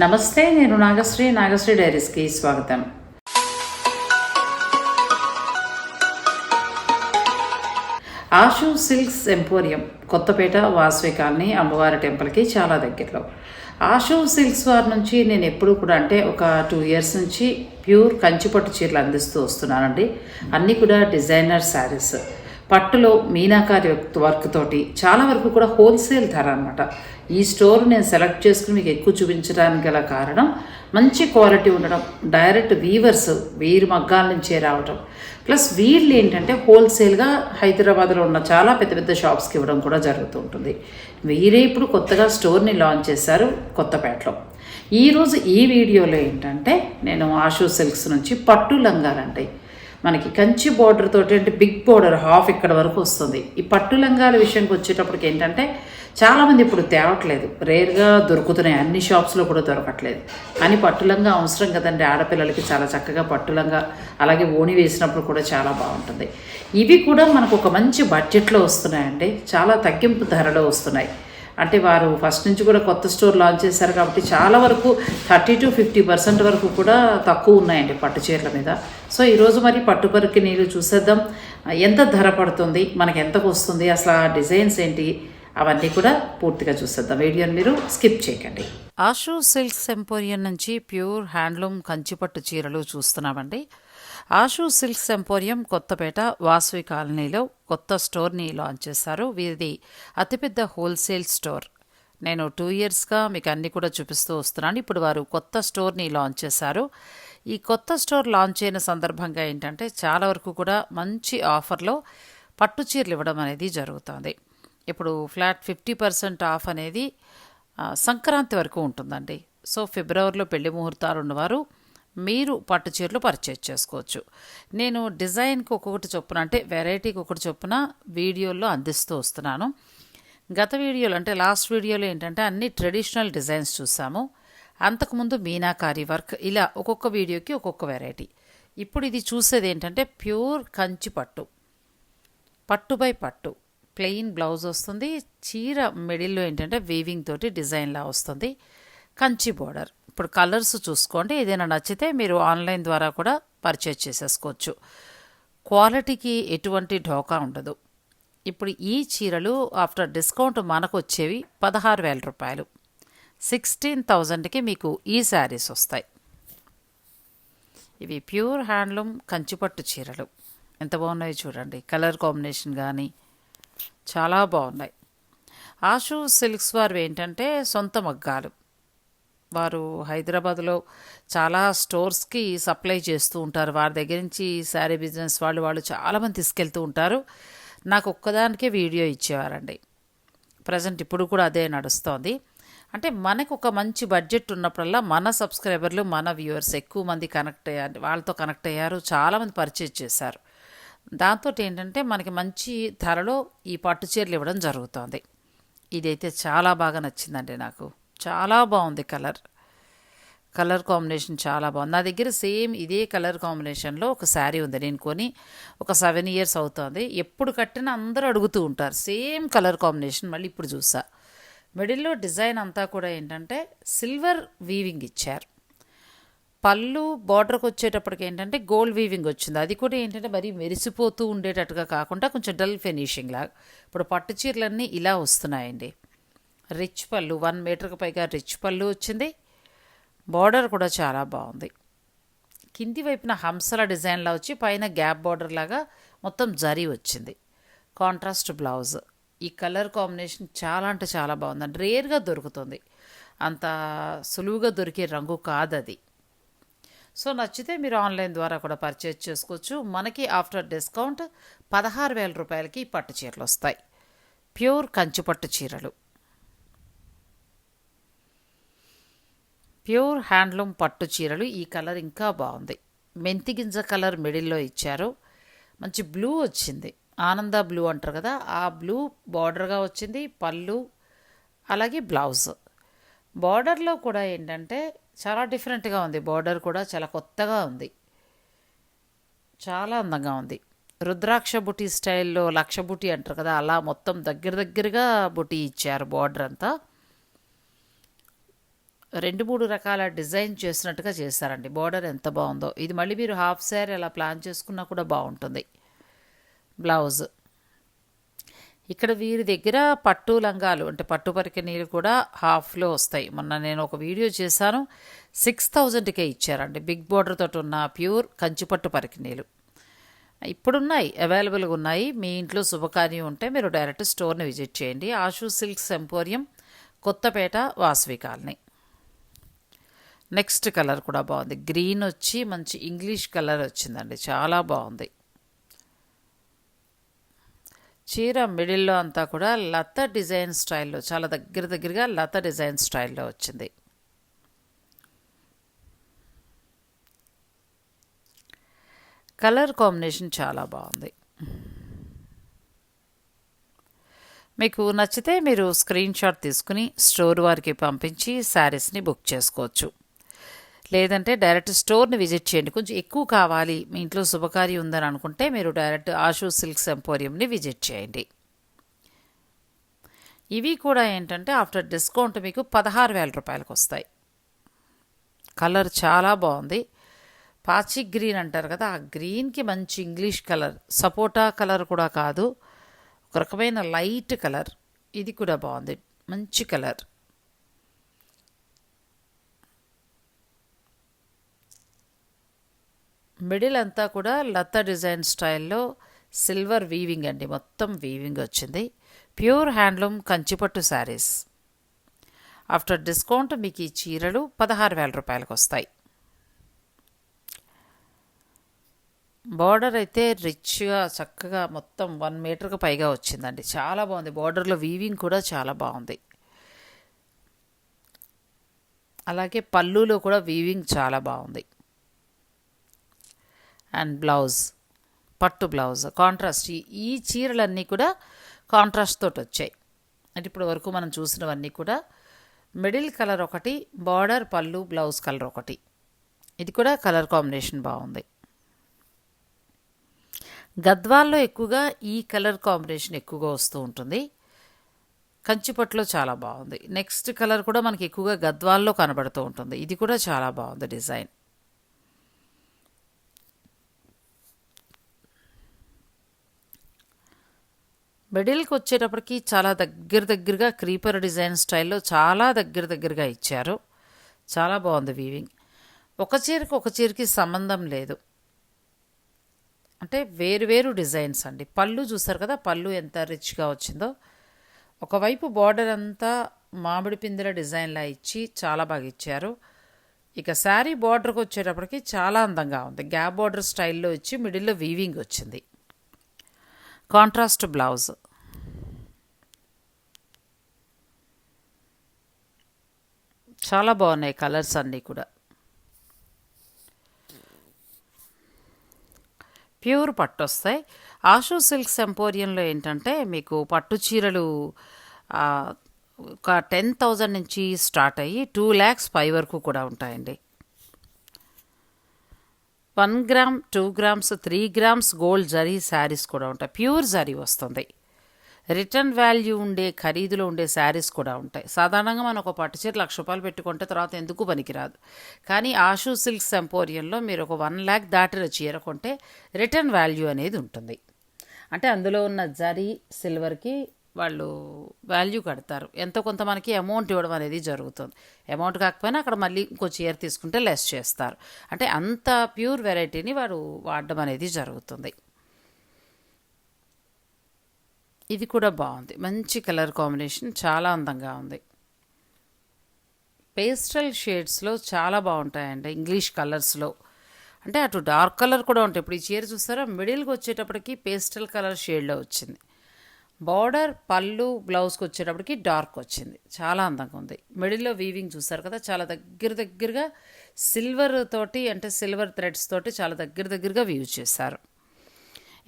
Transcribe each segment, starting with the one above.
నమస్తే నేను నాగశ్రీ నాగశ్రీ డైరీస్కి స్వాగతం. Ashu silks emporium Kothapeta Vasavi colony అమ్మవారి టెంపుల్కి చాలా దగ్గరలో. ఆషు సిల్క్స్ వారి నుంచి నేను ఎప్పుడు కూడా అంటే ఒక టూ ఇయర్స్ నుంచి ప్యూర్ కంచిపట్టు చీరలు అందిస్తూ వస్తున్నానండి. అన్నీ కూడా డిజైనర్ శారీస్. పట్టులో మీనాకారి వర్క్ తోటి చాలా వరకు కూడా హోల్సేల్ ధర అనమాట ఈ స్టోర్ నేను సెలెక్ట్ చేసుకుని మీకు ఎక్కువ చూపించడానికి గల కారణం మంచి క్వాలిటీ ఉండడం డైరెక్ట్ వీవర్స్ వీరి మగ్గాల నుంచే రావడం ప్లస్ వీళ్ళు ఏంటంటే హోల్సేల్గా హైదరాబాద్లో ఉన్న చాలా పెద్ద పెద్ద షాప్స్కి ఇవ్వడం కూడా జరుగుతూ ఉంటుంది. వీరే ఇప్పుడు కొత్తగా స్టోర్ని లాంచ్ చేశారు కొత్తపేటలో. ఈరోజు ఈ వీడియోలో ఏంటంటే నేను ఆషూ సిల్క్స్ నుంచి పట్టు లంగాలంటాయి మనకి కంచి బోర్డర్ తోటి అంటే బిగ్ బోర్డర్ హాఫ్ ఇక్కడ వరకు వస్తుంది. ఈ పట్టు లంగాల విషయంకి వచ్చేటప్పటికి ఏంటంటే చాలామంది ఇప్పుడు తేవట్లేదు. రేర్గా దొరుకుతున్నాయి. అన్ని షాప్స్లో కూడా దొరకట్లేదు. కానీ పట్టులంగా అవసరం కదండి. ఆడపిల్లలకి చాలా చక్కగా పట్టులంగా అలాగే ఓణి వేసినప్పుడు కూడా చాలా బాగుంటుంది. ఇవి కూడా మనకు ఒక మంచి బడ్జెట్లో వస్తున్నాయండి. చాలా తగ్గింపు ధరలో వస్తున్నాయి. అంటే వారు ఫస్ట్ నుంచి కూడా కొత్త స్టోర్ లాంచ్ చేశారు కాబట్టి చాలా వరకు థర్టీ టు ఫిఫ్టీ పర్సెంట్ వరకు కూడా తక్కువ ఉన్నాయండి పట్టు చీరల మీద. సో ఈరోజు మరి పట్టు పరికి నీళ్ళు చూసేద్దాం. ఎంత ధర పడుతుంది? మనకి ఎంతకు వస్తుంది? అసలు ఆ డిజైన్స్ ఏంటి? అవన్నీ కూడా పూర్తిగా చూసేద్దాం. వీడియోని మీరు స్కిప్ చేయకండి. ఆషు సిల్క్స్ ఎంపోరియం నుంచి ప్యూర్ హ్యాండ్లూమ్ కంచిపట్టు చీరలు చూస్తున్నామండి. ఆషు సిల్క్స్ ఎంపోరియం కొత్తపేట వాసవి కాలనీలో కొత్త స్టోర్ని లాంచ్ చేశారు. వీరిది అతిపెద్ద హోల్సేల్ స్టోర్. నేను టూ ఇయర్స్గా మీకు అన్ని కూడా చూపిస్తూ వస్తున్నాను. ఇప్పుడు వారు కొత్త స్టోర్ని లాంచ్ చేశారు. ఈ కొత్త స్టోర్ లాంచ్ అయిన సందర్భంగా ఏంటంటే చాలా వరకు కూడా మంచి ఆఫర్లో పట్టు చీరలు ఇవ్వడం అనేది జరుగుతుంది. ఇప్పుడు ఫ్లాట్ ఫిఫ్టీ పర్సెంట్ ఆఫ్ అనేది సంక్రాంతి వరకు ఉంటుందండి. సో ఫిబ్రవరిలో పెళ్ళి ముహూర్తాలు ఉన్నవారు మీరు పట్టు చీరలు పర్చేజ్ చేసుకోవచ్చు. నేను డిజైన్కి ఒక్కొక్కటి చొప్పున అంటే వెరైటీకి ఒకటి చొప్పున వీడియోల్లో అందిస్తూ వస్తున్నాను. గత వీడియోలు అంటే లాస్ట్ వీడియోలో ఏంటంటే అన్ని ట్రెడిషనల్ డిజైన్స్ చూసాము. అంతకుముందు మీనాకారి వర్క్ ఇలా ఒక్కొక్క వీడియోకి ఒక్కొక్క వెరైటీ ఇప్పుడు ఇది చూసేది ఏంటంటే ప్యూర్ కంచి పట్టు. పట్టు బై పట్టు. ప్లెయిన్ బ్లౌజ్ వస్తుంది. చీర మిడిల్లో ఏంటంటే వీవింగ్ తోటి డిజైన్లా వస్తుంది. కంచి బోర్డర్ ఇప్పుడు కలర్స్ చూసుకోండి. ఏదైనా నచ్చితే మీరు ఆన్లైన్ ద్వారా కూడా పర్చేజ్ చేసేసుకోవచ్చు. క్వాలిటీకి ఎటువంటి ఢోకా ఉండదు. ఇప్పుడు ఈ చీరలు ఆఫ్టర్ డిస్కౌంట్ మనకు వచ్చేవి పదహారు వేల రూపాయలు. సిక్స్టీన్ థౌజండ్కి మీకు ఈ శారీస్ వస్తాయి. ఇవి ప్యూర్ హ్యాండ్లూమ్ కంచిపట్టు చీరలు. ఎంత బాగున్నాయి చూడండి. కలర్ కాంబినేషన్ కానీ చాలా బాగున్నాయి. ఆషు సిల్క్స్ వారు ఏంటంటే సొంత మగ్గాలు. వారు హైదరాబాద్లో చాలా స్టోర్స్కి సప్లై చేస్తూ ఉంటారు. వారి దగ్గర నుంచి శారీ బిజినెస్ వాళ్ళు వాళ్ళు చాలామంది తీసుకెళ్తూ ఉంటారు. నాకు ఒక్కదానికే వీడియో ఇచ్చేవారండి. ప్రజెంట్ ఇప్పుడు కూడా అదే నడుస్తోంది. అంటే మనకు ఒక మంచి బడ్జెట్ ఉన్నప్పుడల్లా మన సబ్స్క్రైబర్లు మన వ్యూవర్స్ ఎక్కువ మంది కనెక్ట్ అయ్యారు. వాళ్ళతో కనెక్ట్ అయ్యారు చాలామంది పర్చేజ్ చేశారు. దాంతో ఏంటంటే మనకి మంచి ధరలో ఈ పట్టు చీరలు ఇవ్వడం జరుగుతోంది. ఇదైతే చాలా బాగా నచ్చిందండి నాకు. చాలా బాగుంది కలర్. కలర్ కాంబినేషన్ చాలా బాగుంది. నా దగ్గర సేమ్ ఇదే కలర్ కాంబినేషన్లో ఒక శారీ ఉంది. నేను కొని ఒక సెవెన్ ఇయర్స్ అవుతోంది. ఎప్పుడు కట్టినా అందరూ అడుగుతూ ఉంటారు. సేమ్ కలర్ కాంబినేషన్ మళ్ళీ ఇప్పుడు చూసా. మిడిల్లో డిజైన్ అంతా కూడా ఏంటంటే సిల్వర్ వీవింగ్ ఇచ్చారు. పళ్ళు బార్డర్కి వచ్చేటప్పటికి ఏంటంటే గోల్డ్ వీవింగ్ వచ్చింది. అది కూడా ఏంటంటే మరీ మెరిసిపోతూ ఉండేటట్టుగా కాకుండా కొంచెం డల్ ఫినిషింగ్ లాగా. ఇప్పుడు పట్టు చీరలన్నీ ఇలా వస్తున్నాయండి. రిచ్ పళ్ళు వన్ మీటర్కి పైగా రిచ్ పళ్ళు వచ్చింది. బార్డర్ కూడా చాలా బాగుంది. కింది వైపున హంసల డిజైన్లా వచ్చి పైన గ్యాప్ బార్డర్ లాగా మొత్తం జరీ వచ్చింది. Contrast blouse. ఈ కలర్ కాంబినేషన్ చాలా అంటే చాలా బాగుందండి. రేర్గా దొరుకుతుంది. అంత సులువుగా దొరికే రంగు కాదు అది సో నచ్చితే మీరు ఆన్లైన్ ద్వారా కూడా పర్చేజ్ చేసుకోవచ్చు. మనకి ఆఫ్టర్ డిస్కౌంట్ పదహారు వేల రూపాయలకి పట్టు చీరలు వస్తాయి. ప్యూర్ కంచి పట్టు చీరలు. ప్యూర్ హ్యాండ్లూమ్ పట్టు చీరలు. ఈ కలర్ ఇంకా బాగుంది. మెంతి గింజ కలర్ మిడిల్లో ఇచ్చారు. మంచి బ్లూ వచ్చింది. ఆనంద బ్లూ అంటారు కదా ఆ బ్లూ బార్డర్గా వచ్చింది. పళ్ళు అలాగే బ్లౌజ్. బార్డర్లో కూడా ఏంటంటే చాలా డిఫరెంట్గా ఉంది. బార్డర్ కూడా చాలా కొత్తగా ఉంది. చాలా అందంగా ఉంది. రుద్రాక్ష బుటీ స్టైల్లో లక్ష బుటీ అంటారు కదా అలా మొత్తం దగ్గర దగ్గరగా బుటీ ఇచ్చారు బార్డర్ అంతా. రెండు మూడు రకాల డిజైన్ చేసినట్టుగా చేశారండి బార్డర్ ఎంత బాగుందో. ఇది మళ్ళీ మీరు హాఫ్ శారీ అలా ప్లాన్ చేసుకున్నా కూడా బాగుంటుంది. బ్లౌజ్. ఇక్కడ వీరి దగ్గర పట్టు లంగాలు అంటే పట్టు పరికిణీలు కూడా హాఫ్లో వస్తాయి. మొన్న నేను ఒక వీడియో చేశాను. సిక్స్ థౌజండ్కే ఇచ్చారండి. బిగ్ బార్డర్ తోటి ఉన్న ప్యూర్ కంచిపట్టు పరికిణీలు ఇప్పుడున్నాయి. అవైలబుల్గా ఉన్నాయి. మీ ఇంట్లో శుభకార్యం ఉంటే మీరు డైరెక్ట్ స్టోర్ని విజిట్ చేయండి. Ashu silks emporium Kothapet Vasavi colony. Next colour కూడా బాగుంది. గ్రీన్ వచ్చి మంచి ఇంగ్లీష్ కలర్ వచ్చిందండి. చాలా బాగుంది. చీర మిడిల్లో అంతా కూడా లత డిజైన్ స్టైల్లో చాలా దగ్గర దగ్గరగా లత డిజైన్ స్టైల్లో వచ్చింది. కలర్ కాంబినేషన్ చాలా బాగుంది. మీకు నచ్చితే మీరు స్క్రీన్ షాట్ తీసుకుని స్టోర్ వారికి పంపించి శారీస్ని బుక్ చేసుకోవచ్చు. లేదంటే డైరెక్ట్ స్టోర్ని విజిట్ చేయండి. కొంచెం ఎక్కువ కావాలి. మీ ఇంట్లో శుభకార్యం ఉందని అనుకుంటే మీరు డైరెక్ట్ ఆషు సిల్క్స్ ఎంపోరియంని విజిట్ చేయండి. ఇవి కూడా ఏంటంటే ఆఫ్టర్ డిస్కౌంట్ మీకు పదహారు వేల రూపాయలకు వస్తాయి. కలర్ చాలా బాగుంది. పాచి గ్రీన్ అంటారు కదా ఆ గ్రీన్కి మంచి ఇంగ్లీష్ కలర్ సపోటా కలర్ కూడా కాదు. ఒక రకమైన లైట్ కలర్. ఇది కూడా బాగుంది. మంచి కలర్. మిడిల్ అంతా కూడా లత డిజైన్ స్టైల్లో సిల్వర్ వీవింగ్ అండి. మొత్తం వీవింగ్ వచ్చింది. ప్యూర్ హ్యాండ్లూమ్ కంచిపట్టు శారీస్. ఆఫ్టర్ డిస్కౌంట్ మీకు ఈ చీరలు పదహారు వేల రూపాయలకు వస్తాయి. బార్డర్ అయితే రిచ్గా చక్కగా మొత్తం వన్ మీటర్కి పైగా వచ్చిందండి. చాలా బాగుంది. బార్డర్లో వీవింగ్ కూడా చాలా బాగుంది. అలాగే పళ్ళులో కూడా వీవింగ్ చాలా బాగుంది. అండ్ బ్లౌజ్ పట్టు బ్లౌజ్ కాంట్రాస్ట్ ఈ చీరలన్నీ కూడా కాంట్రాస్ట్ తోటి వచ్చాయి. అంటే ఇప్పుడు వరకు మనం చూసినవన్నీ కూడా మిడిల్ కలర్ ఒకటి బార్డర్ పళ్ళు బ్లౌజ్ కలర్ ఒకటి. ఇది కూడా కలర్ కాంబినేషన్ బాగుంది. గద్వాల్లో ఎక్కువగా ఈ కలర్ కాంబినేషన్ ఎక్కువగా వస్తూ ఉంటుంది. కంచిపట్టులో చాలా బాగుంది. నెక్స్ట్ కలర్ కూడా మనకి ఎక్కువగా గద్వాల్లో కనబడుతూ ఉంటుంది. ఇది కూడా చాలా బాగుంది డిజైన్. మిడిల్కి వచ్చేటప్పటికి చాలా దగ్గర దగ్గరగా క్రీపర్ డిజైన్ స్టైల్లో చాలా దగ్గర దగ్గరగా ఇచ్చారు. చాలా బాగుంది వీవింగ్ ఒక చీరకి ఒక చీరకి సంబంధం లేదు. అంటే వేరు వేరు డిజైన్స్ అండి. పళ్ళు చూసారు కదా పళ్ళు ఎంత రిచ్గా వచ్చిందో. ఒకవైపు బార్డర్ అంతా మామిడి పిందెల డిజైన్లా ఇచ్చి చాలా బాగా ఇచ్చారు. ఇక శారీ బార్డర్కి వచ్చేటప్పటికి చాలా అందంగా ఉంది. గ్యాప్ బార్డర్ స్టైల్లో ఇచ్చి మిడిల్లో వీవింగ్ వచ్చింది. Contrast blouse. చాలా బాగున్నాయి కలర్స్ అన్నీ కూడా. ప్యూర్ పట్టు వస్తాయి ఆషు సిల్క్స్ ఎంపోరియంలో ఏంటంటే మీకు పట్టు చీరలు ఒక టెన్ థౌజండ్ నుంచి స్టార్ట్ అయ్యి టూ ల్యాక్స్ పై వరకు కూడా ఉంటాయండి. One gram two grams three grams gold zari saris కూడా ఉంటాయి. ప్యూర్ జరీ వస్తుంది. రిటర్న్ వాల్యూ ఉండే ఖరీదులో ఉండే శారీస్ కూడా ఉంటాయి. సాధారణంగా మనం ఒక పట్టు చీర లక్ష రూపాయలు పెట్టుకుంటే తర్వాత ఎందుకు పనికిరాదు? కానీ ఆషు సిల్క్స్ ఎంపోరియంలో మీరు ఒక వన్ ల్యాక్ దాటిన చీర కొంటే రిటర్న్ వాల్యూ అనేది ఉంటుంది. అంటే అందులో ఉన్న జరీ సిల్వర్కి వాళ్ళు వాల్యూ కడతారు. ఎంతో కొంత మనకి అమౌంట్ ఇవ్వడం అనేది జరుగుతుంది. అమౌంట్ కాకపోయినా అక్కడ మళ్ళీ ఇంకో చీర తీసుకుంటే లెస్ చేస్తారు. అంటే అంత ప్యూర్ వెరైటీని వాడు వాడడం అనేది జరుగుతుంది. ఇది కూడా బాగుంది. మంచి కలర్ కాంబినేషన్ చాలా అందంగా ఉంది. పేస్టల్ షేడ్స్లో చాలా బాగుంటాయండి ఇంగ్లీష్ కలర్స్లో అంటే అటు డార్క్ కలర్ కూడా ఉంటాయి. ఇప్పుడు ఈ చీర చూస్తారా మిడిల్కి వచ్చేటప్పటికి పేస్టల్ కలర్ షేడ్లో వచ్చింది. బార్డర్ పళ్ళు బ్లౌజ్కి వచ్చేటప్పటికి డార్క్ వచ్చింది. చాలా అందంగా ఉంది. మిడిల్లో వీవింగ్ చూస్తారు కదా? చాలా దగ్గర దగ్గరగా సిల్వర్ తోటి అంటే సిల్వర్ థ్రెడ్స్ తోటి చాలా దగ్గర దగ్గరగా వీవ్ చేశారు.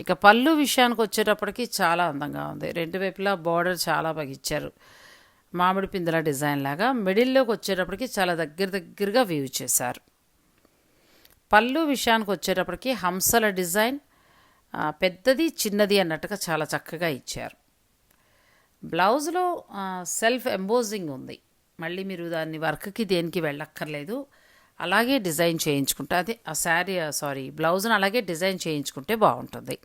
ఇక పళ్ళు విషయానికి వచ్చేటప్పటికి చాలా అందంగా ఉంది. రెండు వైపులా బార్డర్ చాలా బాగా ఇచ్చారు. మామిడి పిందెల డిజైన్ లాగా మిడిల్లోకి వచ్చేటప్పటికి చాలా దగ్గర దగ్గరగా వ్యూ చేశారు. పళ్ళు విషయానికి వచ్చేటప్పటికి హంసల డిజైన్ పెద్దది చిన్నది అన్నట్టుగా చాలా చక్కగా ఇచ్చారు. బ్లౌజ్లో సెల్ఫ్ ఎంబోజింగ్ ఉంది. మళ్ళీ మీరు దాన్ని వర్క్కి దేనికి వెళ్ళక్కర్లేదు. అలాగే డిజైన్ చేయించుకుంటే అది ఆ శారీ సారీ బ్లౌజ్ని అలాగే డిజైన్ చేయించుకుంటే బాగుంటుంది.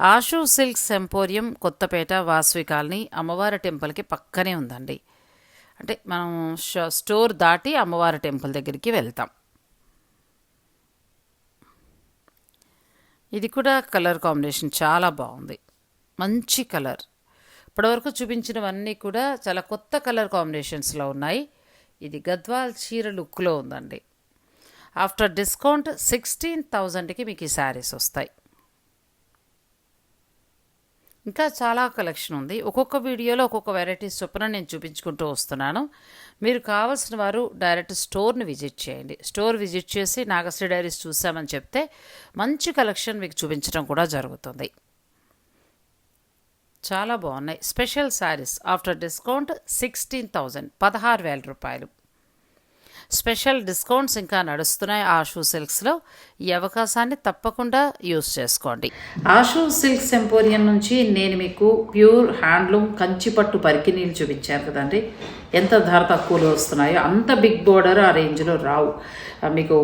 Ashu silks emporium Kothapet Vasavi colony అమ్మవారి టెంపుల్కి పక్కనే ఉందండి. అంటే మనం స్టోర్ దాటి అమ్మవారి టెంపుల్ దగ్గరికి వెళ్తాం. ఇది కూడా కలర్ కాంబినేషన్ చాలా బాగుంది. మంచి కలర్. ఇప్పటివరకు చూపించినవన్నీ కూడా చాలా కొత్త కలర్ కాంబినేషన్స్లో ఉన్నాయి. ఇది గద్వాల్ చీర లుక్లో ఉందండి. ఆఫ్టర్ డిస్కౌంట్ సిక్స్టీన్ థౌజండ్కి మీకు ఈ శారీస్ వస్తాయి. ఇంకా చాలా కలెక్షన్ ఉంది. ఒక్కొక్క వీడియోలో ఒక్కొక్క వెరైటీస్ చొప్పున నేను చూపించుకుంటూ వస్తున్నాను. మీరు కావాల్సిన వారు డైరెక్ట్ స్టోర్ని విజిట్ చేయండి. స్టోర్ విజిట్ చేసి నాగశ్రీ డైరీస్ చూసామని చెప్తే మంచి కలెక్షన్ మీకు చూపించడం కూడా జరుగుతుంది. చాలా బాగున్నాయి. Special saris after discount sixteen thousand పదహారు వేల రూపాయలు. స్పెషల్ డిస్కౌంట్స్ ఇంకా నడుస్తున్నాయి. ఆషూ సిల్క్స్లో ఈ అవకాశాన్ని తప్పకుండా యూస్ చేసుకోండి. ఆషూ సిల్క్స్ ఎంపోరియం నుంచి నేను మీకు ప్యూర్ హ్యాండ్లూమ్ కంచిపట్టు పరికినీళ్ళు చూపించాను కదండి. ఎంత ధర తక్కువలో వస్తున్నాయో అంత బిగ్ బోర్డర్ ఆ రేంజ్లో రావు. మీకు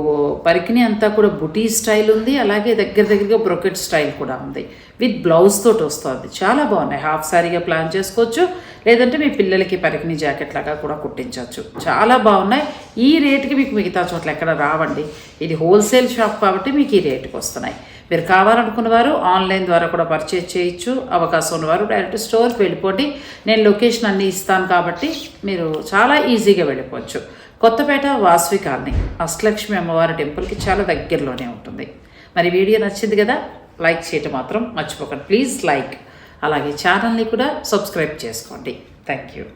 పరికిణి అంతా కూడా బుటీ స్టైల్ ఉంది అలాగే దగ్గర దగ్గరగా బ్రొకెట్ స్టైల్ కూడా ఉంది. విత్ బ్లౌజ్ తోటి వస్తుంది. చాలా బాగున్నాయి. హాఫ్ సారీగా ప్లాన్ చేసుకోవచ్చు లేదంటే మీ పిల్లలకి పరికిణి జాకెట్ లాగా కూడా కుట్టించవచ్చు. చాలా బాగున్నాయి. ఈ రేటుకి మీకు మిగతా చోట్ల ఎక్కడ రావండి. ఇది హోల్సేల్ షాప్ కాబట్టి మీకు ఈ రేటుకి వస్తున్నాయి. మీరు కావాలనుకున్న వారు ఆన్లైన్ ద్వారా కూడా పర్చేజ్ చేయొచ్చు. అవకాశం ఉన్నవారు డైరెక్ట్ స్టోర్కి వెళ్ళిపోండి. నేను లొకేషన్ అన్నీ ఇస్తాను కాబట్టి మీరు చాలా ఈజీగా వెళ్ళిపోవచ్చు. కొత్తపేట వాసవి కాలనీ అష్టలక్ష్మి అమ్మవారి టెంపుల్కి చాలా దగ్గరలోనే ఉంటుంది. మరి వీడియో నచ్చింది కదా లైక్ చేయటం మాత్రం మర్చిపోకండి. Please like. అలాగే ఛానల్ని కూడా సబ్స్క్రైబ్ చేసుకోండి. Thank you